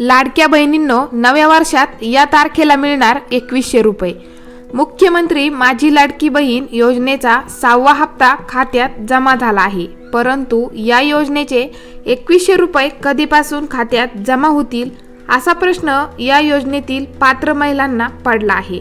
लाडक्या बहिणींनो नव्या वर्षात या तारखेला मिळणार एकवीसशे रुपये. मुख्यमंत्री माझी लाडकी बहीण योजनेचा सहावा हप्ता खात्यात जमा झाला आहे. परंतु या योजनेचे एकवीसशे रुपये कधीपासून खात्यात जमा होतील असा प्रश्न या योजनेतील पात्र महिलांना पडला आहे.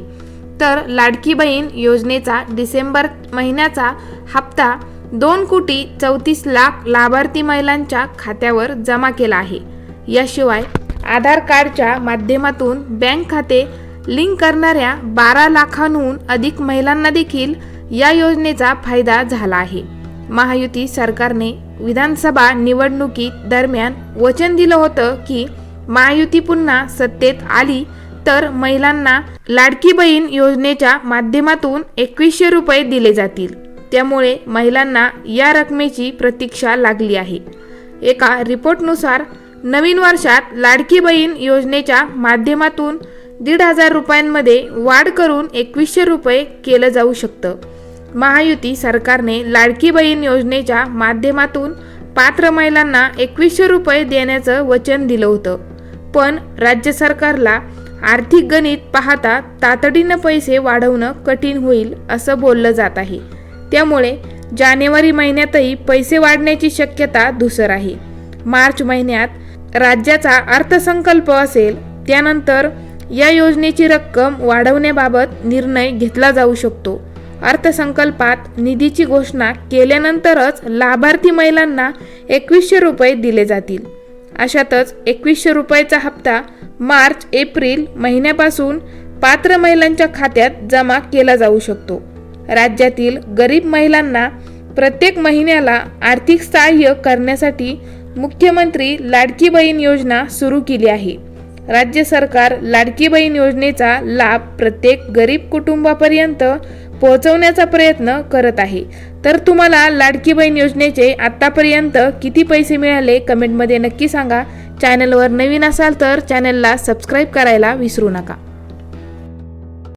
तर लाडकी बहीण योजनेचा डिसेंबर महिन्याचा हप्ता दोन कोटी चौतीस लाख लाभार्थी महिलांच्या खात्यावर जमा केला आहे. याशिवाय आधार कार्डच्या माध्यमातून बँक खाते लिंक करणाऱ्या बारा लाखांहून अधिक महिलांना देखील या योजनेचा फायदा झाला आहे. महायुती सरकारने विधानसभा निवडणुकीत दरम्यान वचन दिलं होतं की महायुती पुन्हा सत्तेत आली तर महिलांना लाडकी बहीण योजनेच्या माध्यमातून एकवीसशे रुपये दिले जातील. त्यामुळे महिलांना या रकमेची प्रतीक्षा लागली आहे. एका रिपोर्टनुसार नवीन वर्षात लाडकी बहीण योजनेच्या माध्यमातून दीड हजार रुपयांमध्ये वाढ करून एकवीसशे रुपये केलं जाऊ शकतं. महायुती सरकारने लाडकी बहीण योजनेच्या माध्यमातून पात्र महिलांना एकवीसशे रुपये देण्याचं वचन दिलं होतं. पण राज्य सरकारला आर्थिक गणित पाहता तातडीनं पैसे वाढवणं कठीण होईल असं बोललं जात आहे. त्यामुळे जानेवारी महिन्यातही पैसे वाढण्याची शक्यता धुसर आहे. मार्च महिन्यात राज्याचा अर्थसंकल्प असेल त्यानंतर या योजनेची रक्कम वाढवण्याबाबत निर्णय घेतला जाऊ शकतो. अर्थसंकल्पात निधीची घोषणा केल्यानंतरच लाभार्थी महिलांना एकवीसशे रुपये दिले जातील. अशातच एकवीसशे रुपयाचा हप्ता मार्च एप्रिल महिन्यापासून पात्र महिलांच्या खात्यात जमा केला जाऊ शकतो. राज्यातील गरीब महिलांना प्रत्येक महिन्याला आर्थिक सहाय्य करण्यासाठी मुख्यमंत्री लाडकी बहीण योजना सुरू केली आहे. राज्य सरकार लाडकी बहीण योजनेचा लाभ प्रत्येक गरीब कुटुंबापर्यंत पोहोचवण्याचा प्रयत्न करत आहे. तर तुम्हाला लाडकी बहीण योजनेचे आत्तापर्यंत किती पैसे मिळाले कमेंटमध्ये नक्की सांगा. चॅनलवर नवीन असाल तर चॅनलला सबस्क्राईब करायला विसरू नका.